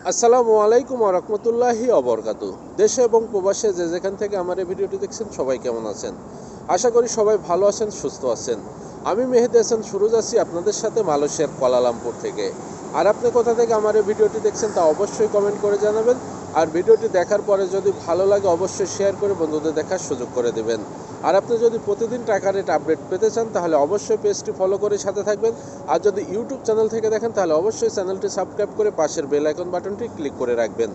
আসসালামু আলাইকুম রহমতুল্লাহি অবরকাত দেশে এবং প্রবাসে যে যেখান থেকে আমার এই ভিডিওটি দেখছেন, সবাই কেমন আছেন? আশা করি সবাই ভালো আছেন, সুস্থ আছেন। আমি মেহেদি হাসান সুরজ আছি আপনাদের সাথে মালয়েশিয়ার কোয়ালালামপুর থেকে। আর আপনি কোথা থেকে আমার এই ভিডিওটি দেখছেন তা অবশ্যই কমেন্ট করে জানাবেন। আর ভিডিওটি দেখার পরে যদি ভালো লাগে অবশ্যই শেয়ার করে বন্ধুদের দেখার সুযোগ করে দেবেন। আর আপনি যদি প্রতিদিন টাকা রেট আপডেট পেতে চান, তাহলে অবশ্যই পেজটি ফলো করে সাথে থাকবেন। আর যদি ইউটিউব চ্যানেল থেকে দেখেন, তাহলে অবশ্যই চ্যানেলটি সাবস্ক্রাইব করে পাশের বেল আইকন বাটনটি ক্লিক করে রাখবেন।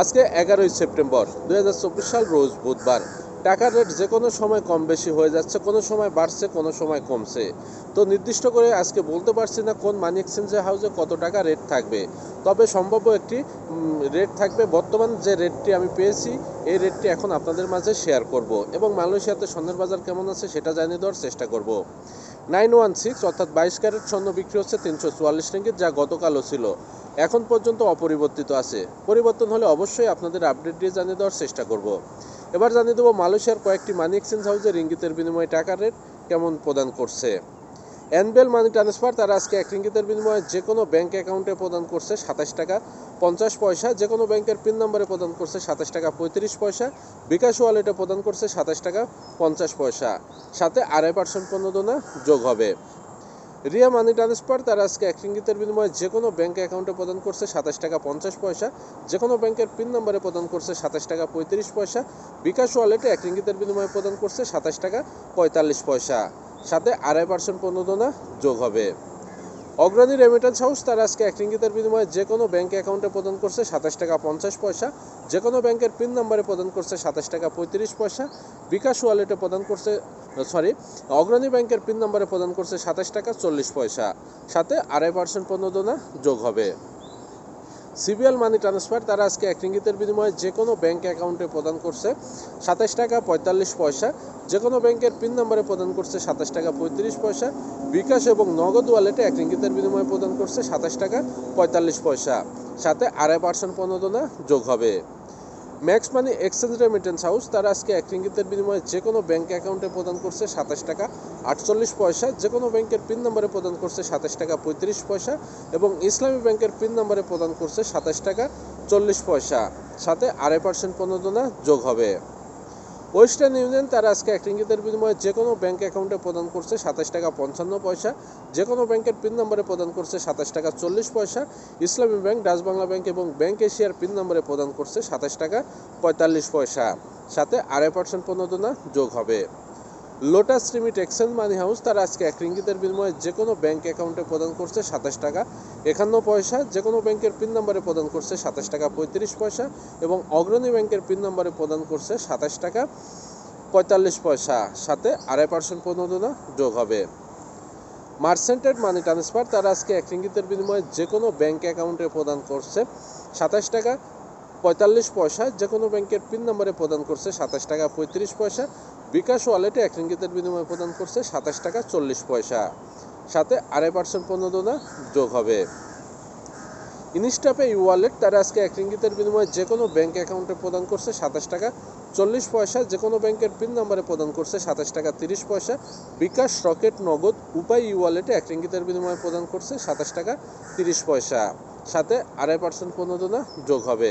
আজকে এগারোই সেপ্টেম্বর দু হাজার চব্বিশ সাল, রোজ বুধবার। টাকার রেট যে কোনো সময় কম বেশি হয়ে যাচ্ছে, কোনো সময় বাড়ছে, কোনো সময় কমছে। তো নির্দিষ্ট করে আজকে বলতে পারছি না কোন মানি এক্সচেঞ্জ হাউসে কত টাকা রেট থাকবে। তবে সম্ভাব্য একটি রেট থাকবে। বর্তমান যে রেটটি আমি পেয়েছি, এই রেটটি এখন আপনাদের মাঝে শেয়ার করব এবং মালয়েশিয়াতে স্বর্ণের বাজার কেমন আছে সেটা জানিয়ে দেওয়ার চেষ্টা করব। নাইন ওয়ান সিক্স অর্থাৎ বাইশ ক্যারেট স্বর্ণ বিক্রি হচ্ছে তিনশো চুয়াল্লিশ রিঙ্গিত, যা গতকালও ছিল। এখন পর্যন্ত অপরিবর্তিত আছে। পরিবর্তন হলে অবশ্যই আপনাদের আপডেট দিয়ে জানিয়ে দেওয়ার চেষ্টা করব। এবার জানিয়ে দেবো, মালয়েশিয়ার কয়েকটি মানি এক্সচেঞ্জ হাউসে রিঙ্গিতের বিনিময়ে টাকার রেট কেমন প্রদান করছে? অ্যানবেল মানি ট্রান্সফার তারা আজকে এক রিঙ্গিতের বিনিময়ে যে কোনো ব্যাঙ্ক অ্যাকাউন্টে প্রদান করছে সাতাশ টাকা পঞ্চাশ পয়সা যে কোনো ব্যাংকের পিন নম্বরে প্রদান করছে সাতাশ টাকা পঁয়ত্রিশ পয়সা, বিকাশ ওয়ালেটে প্রদান করছে সাতাশ টাকা পঞ্চাশ পয়সা। সাথে আড়াই পার্সেন্ট প্রণোদনা যোগ হবে। রিয়া মানি ট্রান্সফার, তারা আজকে এক রিঙ্গিতের বিনিময়ে যে কোনো ব্যাংক অ্যাকাউন্টে প্রদান করছে সাতাশ টাকা পঞ্চাশ পয়সা যে কোনো ব্যাংকের পিন নম্বরে প্রদান করছে সাতাশ টাকা পঁয়ত্রিশ পয়সা, বিকাশ ওয়ালেটে এক রিঙ্গিতের বিনিময়ে প্রদান করছে সাতাশ টাকা পঁয়তাল্লিশ পয়সা। সাথে আড়াই পার্সেন্ট প্রণোদনা যোগ হবে। অগ্রণী রেমিটেন্স হাউস তারা আজকে এক রিঙ্গিতের বিনিময়ে যে কোনো ব্যাংক অ্যাকাউন্টে প্রদান করছে সাতাশ টাকা পঞ্চাশ পয়সা যে কোনো ব্যাংকের পিন নম্বরে প্রদান করছে সাতাশ টাকা পঁয়ত্রিশ পয়সা, বিকাশ ওয়ালেটে প্রদান করছে সরি অগ্রণী ব্যাংকের পিন নম্বরে প্রদান করছে সাতাশ টাকা চল্লিশ পয়সা। সাথে আড়াই পার্সেন্ট প্রণোদনা যোগ হবে। সিবিএল মানি ট্রান্সফার তারা আজকে এক রিঙ্গিতের বিনিময়ে যে কোনো ব্যাংক অ্যাকাউন্টে প্রদান করছে সাতাশ টাকা পঁয়তাল্লিশ পয়সা, যে কোনো ব্যাংকের পিন নম্বরে প্রদান করছে সাতাশ টাকা পঁয়ত্রিশ পয়সা, বিকাশ এবং নগদ ওয়ালেটে এক রিঙ্গিতের বিনিময়ে প্রদান করছে সাতাশ টাকা পঁয়তাল্লিশ পয়সা। সাথে আড়াই পার্সেন্ট প্রণোদনা যোগ হবে। Max money exchange remittance house তারা আজকে এক রিঙ্গিতের বিনিময়ে যে কোনো ব্যাঙ্ক অ্যাকাউন্টে প্রদান করছে সাতাশ টাকা, আটচল্লিশ পয়সা, যে কোনো ব্যাংকের পিন নম্বরে প্রদান করছে সাতাশ টাকা, পঁয়ত্রিশ পয়সা এবং ইসলামী ব্যাংকের পিন নম্বরে প্রদান করছে সাতাশ টাকা, চল্লিশ পয়সা। সাথে আড়াই পার্সেন্ট প্রণোদনা যোগ হবে। ওয়েস্টার্ন ইউনিয়ন তারা আজকে এক রিঙ্গিতের বিনিময়ে যে কোনো ব্যাঙ্ক অ্যাকাউন্টে প্রদান করছে সাতাশ টাকা পঞ্চান্ন পয়সা যে কোনো ব্যাংকের পিন নম্বরে প্রদান করছে সাতাশ টাকা চল্লিশ পয়সা, Islami bank, Dutch Bangla bank এবং ব্যাংক এশিয়ার পিন নম্বরে প্রদান করছে সাতাশ টাকা পঁয়তাল্লিশ পয়সা। সাথে আড়াই পার্সেন্ট প্রণোদনা যোগ হবে। Lotus remit exchange money house তারা আজকে এক রিঙ্গিতের বিনিময়ে যে কোনো ব্যাঙ্ক অ্যাকাউন্টে প্রদান করছে সাতাশ টাকা, একান্ন পয়সা, যে কোনো ব্যাংকের পিন নাম্বারে প্রদান করছে সাতাশ টাকা পঁয়ত্রিশ পয়সা এবং অগ্রণী ব্যাংকের পিন নাম্বারে প্রদান করছে সাতাশ টাকা পঁয়তাল্লিশ পয়সা। সাথে আড়াই পার্সেন্ট প্রণোদনা যোগ হবে। মার্সেন্টেড মানি ট্রান্সফার তারা আজকে এক রিঙ্গিতের বিনিময়ে যে কোনো ব্যাঙ্ক অ্যাকাউন্টে প্রদান করছে সাতাশ টাকা পঁয়তাল্লিশ পয়সা, যে কোনো ব্যাংকের পিন নম্বরে প্রদান করছে সাতাশ টাকা পঁয়ত্রিশ পয়সা বিকাশ ওয়ালেটে এক রিঙ্গিতের বিনিময়ে প্রদান করছে সাতাশ টাকা চল্লিশ পয়সা। সাথে আড়াই পার্সেন্ট প্রণোদনা যোগ হবে। ইনস্টাপে ই ওয়ালেট তারা আজকে এক রিঙ্গিতের বিনিময়ে যে কোনো ব্যাঙ্ক অ্যাকাউন্টে প্রদান করছে সাতাশ টাকা চল্লিশ পয়সা যে কোনো ব্যাংকের পিন নাম্বারে প্রদান করছে সাতাশ টাকা তিরিশ পয়সা। বিকাশ রকেট নগদ উপায় ই ওয়ালেটে এক রিঙ্গিতের বিনিময়ে প্রদান করছে সাতাশ টাকা তিরিশ পয়সা। সাথে আড়াই পার্সেন্ট প্রণোদনা যোগ হবে।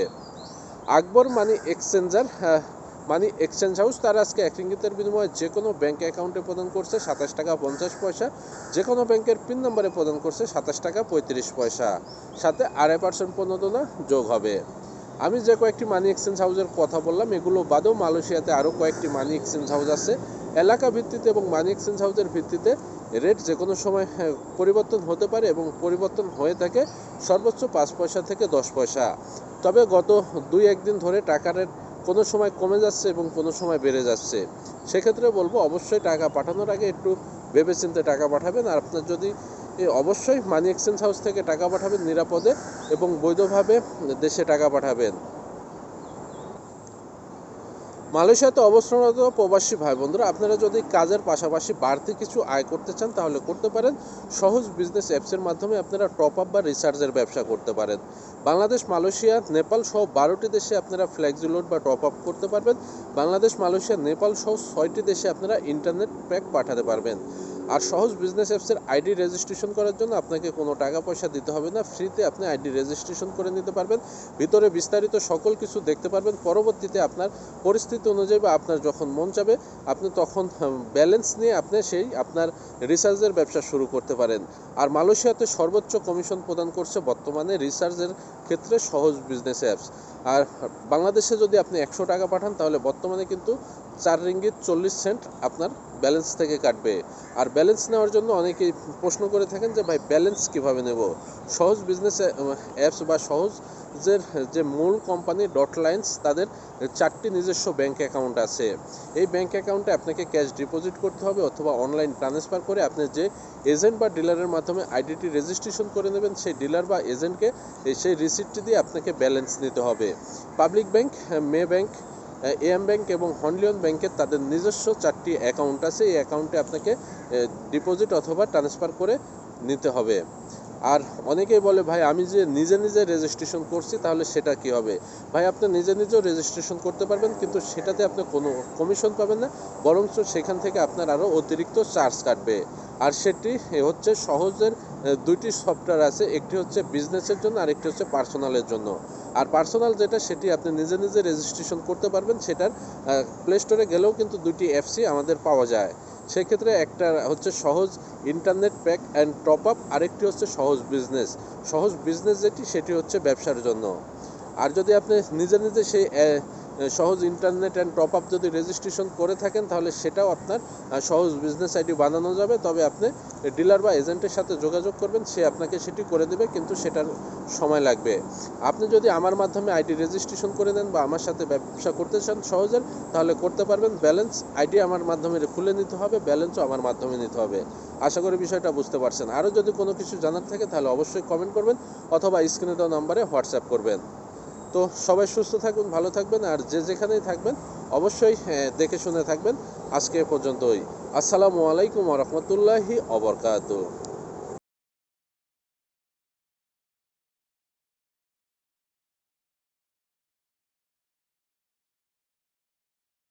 Akbar money exchanger money exchange house তারা আজকে এক রিঙ্গিতের বিনিময়ে যে কোনো ব্যাংক অ্যাকাউন্টে প্রদান করছে সাতাশ টাকা পঞ্চাশ পয়সা যে কোনো ব্যাংকের পিন নম্বরে প্রদান করছে সাতাশ টাকা পঁয়ত্রিশ পয়সা। সাথে আড়াই পার্সেন্ট প্রণোদনা যোগ হবে। আমি যে কয়েকটি মানি এক্সচেঞ্জ হাউসের কথা বললাম এগুলো বাদেও মালয়েশিয়াতে আরও কয়েকটি মানি এক্সচেঞ্জ হাউস আছে। এলাকা ভিত্তিতে এবং মানি এক্সচেঞ্জ হাউসের ভিত্তিতে রেট যে কোনো সময় হ্যাঁ, পরিবর্তন হতে পারে এবং পরিবর্তন হয়ে থাকে সর্বোচ্চ পাঁচ পয়সা থেকে দশ পয়সা। তবে গত দুই একদিন ধরে টাকার রেট কোনো সময় কমে যাচ্ছে এবং কোনো সময় বেড়ে যাচ্ছে, সেক্ষেত্রে বলব অবশ্যই টাকা পাঠানোর আগে একটু ভেবেচিন্তে টাকা পাঠাবেন। আর আপনার যদি অবশ্যই মানি এক্সচেঞ্জ হাউস থেকে টাকা পাঠাবেন নিরাপদে এবং বৈধভাবে দেশে টাকা পাঠাবেন। মালয়েশিয়াতে অবস্থানরত প্রবাসী ভাই বন্ধুরা আপনারা যদি কাজের পাশাপাশি বাড়তি কিছু আয় করতে চান, তাহলে করতে পারেন। সহজ বিজনেস অ্যাপসের মাধ্যমে আপনারা টপ আপ বা রিচার্জের ব্যবসা করতে পারেন। বাংলাদেশ, মালয়েশিয়া, নেপাল সহ বারোটি দেশে আপনারা ফ্ল্যাক্সি লোড বা টপ আপ করতে পারবেন। বাংলাদেশ, মালয়েশিয়া, নেপাল সহ ছয়টি দেশে আপনারা ইন্টারনেট প্যাক পাঠাতে পারবেন। আর সহজ বিজনেস অ্যাপসের আইডি রেজিস্ট্রেশন করার জন্য আপনাকে কোনো টাকা পয়সা দিতে হবে না। ফ্রিতে আপনি আইডি রেজিস্ট্রেশন করে নিতে পারবেন। ভিতরে বিস্তারিত সকল কিছু দেখতে পারবেন। পরবর্তীতে আপনার পরিস্থিতি অনুযায়ী বা আপনার যখন মন চাবে, আপনি তখন ব্যালেন্স নিয়ে আপনি সেই আপনার রিসার্চের ব্যবসা শুরু করতে পারেন। আর মালয়েশিয়াতে সর্বোচ্চ কমিশন প্রদান করছে বর্তমানে রিসার্চের ক্ষেত্রে সহজ বিজনেস অ্যাপস আর বাংলাদেশে যদি আপনি একশো টাকা পাঠান, তাহলে বর্তমানে কিন্তু চার রিঙ্গিত চল্লিশ সেন্ট আপনার ব্যালেন্স থেকে কাটবে। আর ব্যালেন্স নেওয়ার জন্য অনেকেই প্রশ্ন করে থাকেন যে, ভাই, ব্যালেন্স কীভাবে নেব? সহজ বিজনেস অ্যাপস বা সহজ যে যে মূল কোম্পানি ডট লাইন্স, তাদের চারটি নিজস্ব ব্যাংক অ্যাকাউন্ট আছে। এই ব্যাংক অ্যাকাউন্টে আপনাকে ক্যাশ ডিপোজিট করতে হবে অথবা অনলাইন ট্রান্সফার করে আপনি যে এজেন্ট বা ডিলারের মাধ্যমে আইডিটি রেজিস্ট্রেশন করে নেবেন, সেই ডিলার বা এজেন্টকে সেই রিসিপ্টটি দিয়ে আপনাকে ব্যালেন্স নিতে হবে। Public bank, Maybank AM bank এবং হনলিয়ন ব্যাংকের তাদের নিজস্ব চারটি অ্যাকাউন্ট আছে। এই অ্যাকাউন্টে আপনাকে ডিপোজিট অথবা ট্রান্সফার করে নিতে হবে। আর অনেকেই বলে, ভাই, আমি যে নিজে নিজে রেজিস্ট্রেশন করছি, তাহলে সেটা কি হবে? ভাই, আপনি নিজে নিজেও রেজিস্ট্রেশন করতে পারবেন, কিন্তু সেটাতে আপনি কোনো কমিশন পাবেন না, বরঞ্চ সেখান থেকে আপনার আরও অতিরিক্ত চার্জ কাটবে। আর সেটি হচ্ছে সহজের দুইটি সফটওয়্যার আছে, একটি হচ্ছে বিজনেসের জন্য আর একটি হচ্ছে পার্সোনালের জন্য। আর পার্সোনাল যেটা, সেটি আপনি নিজে নিজে রেজিস্ট্রেশন করতে পারবেন, সেটার প্লে স্টোরে গেলেও কিন্তু দুইটি অ্যাপসই আমাদের পাওয়া যায়। সেক্ষেত্রে একটা হচ্ছে সহজ internet pack and top up, আরেকটি হচ্ছে সহজ বিজনেস। সহজ বিজনেস যেটি, সেটি হচ্ছে ব্যবসার জন্য। আর যদি আপনি নিজে নিজে সেই সহজ ইন্টারনেট অ্যান্ড টপ আপ যদি রেজিস্ট্রেশন করে থাকেন, তাহলে সেটাও আপনার সহজ বিজনেস আইডি বানানো যাবে। তবে আপনি ডিলার বা এজেন্টের সাথে যোগাযোগ করবেন, সে আপনাকে সেটি করে দেবে, কিন্তু সেটার সময় লাগবে। আপনি যদি আমার মাধ্যমে আইডি রেজিস্ট্রেশন করে দেন বা আমার সাথে ব্যবসা করতে চান সহজের তাহলে করতে পারবেন। ব্যালেন্স আইডি আমার মাধ্যমে খুলে নিতে হবে ব্যালেন্সও আমার মাধ্যমে নিতে হবে। আশা করি বিষয়টা বুঝতে পারছেন। আরও যদি কোনো কিছু জানার থাকে, তাহলে অবশ্যই কমেন্ট করবেন, অথবা স্ক্রিনে দেওয়া নাম্বারে হোয়াটসঅ্যাপ করবেন। তো সবাই সুস্থ থাকুন, ভালো থাকবেন, আর যে যেখানেই থাকবেন, অবশ্যই দেখে শুনে থাকবেন। আজকে পর্যন্তই। আসসালামু আলাইকুম রহমতুল্লাহি অবরকাত